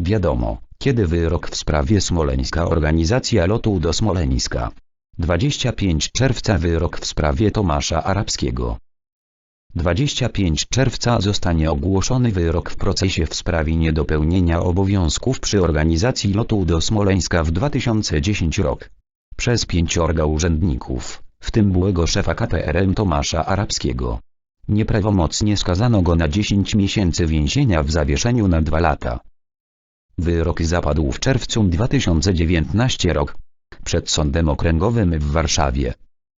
Wiadomo, kiedy wyrok w sprawie Smoleńska Organizacja lotu do Smoleńska. 25 czerwca wyrok w sprawie Tomasza Arabskiego. 25 czerwca zostanie ogłoszony wyrok w procesie w sprawie niedopełnienia obowiązków przy organizacji lotu do Smoleńska w 2010 rok. Przez pięciorga urzędników, w tym byłego szefa KPRM Tomasza Arabskiego. Nieprawomocnie skazano go na 10 miesięcy więzienia w zawieszeniu na 2 lata. Wyrok zapadł w czerwcu 2019 rok. Przed Sądem Okręgowym w Warszawie.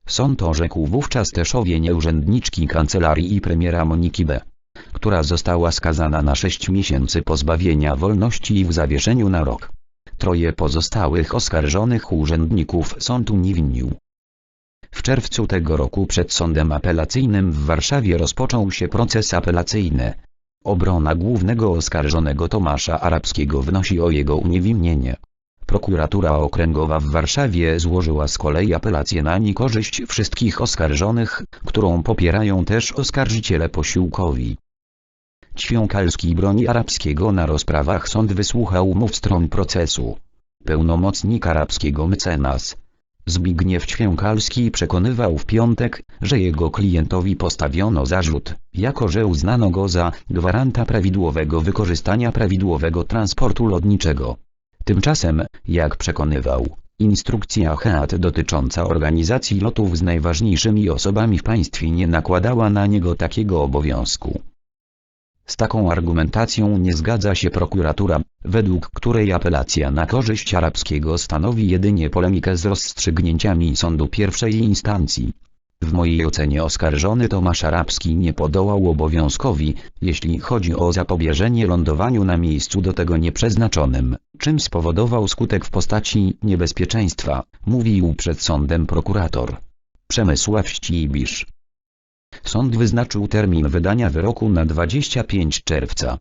Sąd orzekł wówczas Teszowie urzędniczki kancelarii i premiera Moniki B., która została skazana na 6 miesięcy pozbawienia wolności i w zawieszeniu na rok. Troje pozostałych oskarżonych urzędników sąd uniewinnił. W czerwcu tego roku przed sądem apelacyjnym w Warszawie rozpoczął się proces apelacyjny. Obrona głównego oskarżonego Tomasza Arabskiego wnosi o jego uniewinnienie. Prokuratura Okręgowa w Warszawie złożyła z kolei apelację na niekorzyść wszystkich oskarżonych, którą popierają też oskarżyciele posiłkowi. Ćwiąkalski broni arabskiego na rozprawach sąd wysłuchał mów stron procesu. Pełnomocnik arabskiego mecenas. Zbigniew Ćwiąkalski przekonywał w piątek, że jego klientowi postawiono zarzut, jako że uznano go za gwaranta prawidłowego wykorzystania prawidłowego transportu lotniczego. Tymczasem, jak przekonywał, instrukcja HEAT dotycząca organizacji lotów z najważniejszymi osobami w państwie nie nakładała na niego takiego obowiązku. Z taką argumentacją nie zgadza się prokuratura, według której apelacja na korzyść arabskiego stanowi jedynie polemikę z rozstrzygnięciami sądu pierwszej instancji. W mojej ocenie oskarżony Tomasz Arabski nie podołał obowiązkowi, jeśli chodzi o zapobieżenie lądowaniu na miejscu do tego nieprzeznaczonym, czym spowodował skutek w postaci niebezpieczeństwa, mówił przed sądem prokurator. Przemysław Ścibisz. Sąd wyznaczył termin wydania wyroku na 25 czerwca.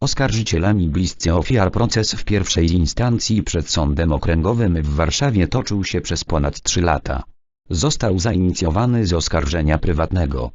Oskarżycielami bliscy ofiar proces w pierwszej instancji przed Sądem Okręgowym w Warszawie toczył się przez ponad 3 lata. Został zainicjowany z oskarżenia prywatnego.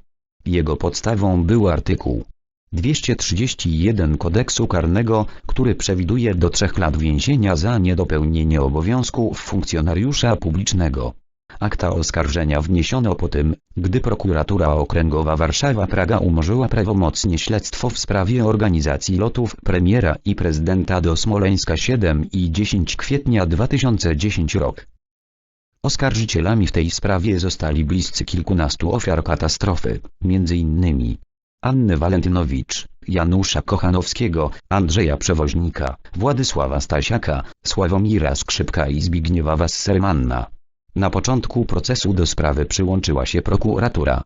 Jego podstawą był artykuł 231 kodeksu karnego, który przewiduje do 3 lat więzienia za niedopełnienie obowiązków funkcjonariusza publicznego. Akta oskarżenia wniesiono po tym, gdy prokuratura okręgowa Warszawa-Praga umorzyła prawomocnie śledztwo w sprawie organizacji lotów premiera i prezydenta do Smoleńska 7 i 10 kwietnia 2010 rok. Oskarżycielami w tej sprawie zostali bliscy kilkunastu ofiar katastrofy, m.in. Anny Walentynowicz, Janusza Kochanowskiego, Andrzeja Przewoźnika, Władysława Stasiaka, Sławomira Skrzypka i Zbigniewa Wassermanna. Na początku procesu do sprawy przyłączyła się prokuratura.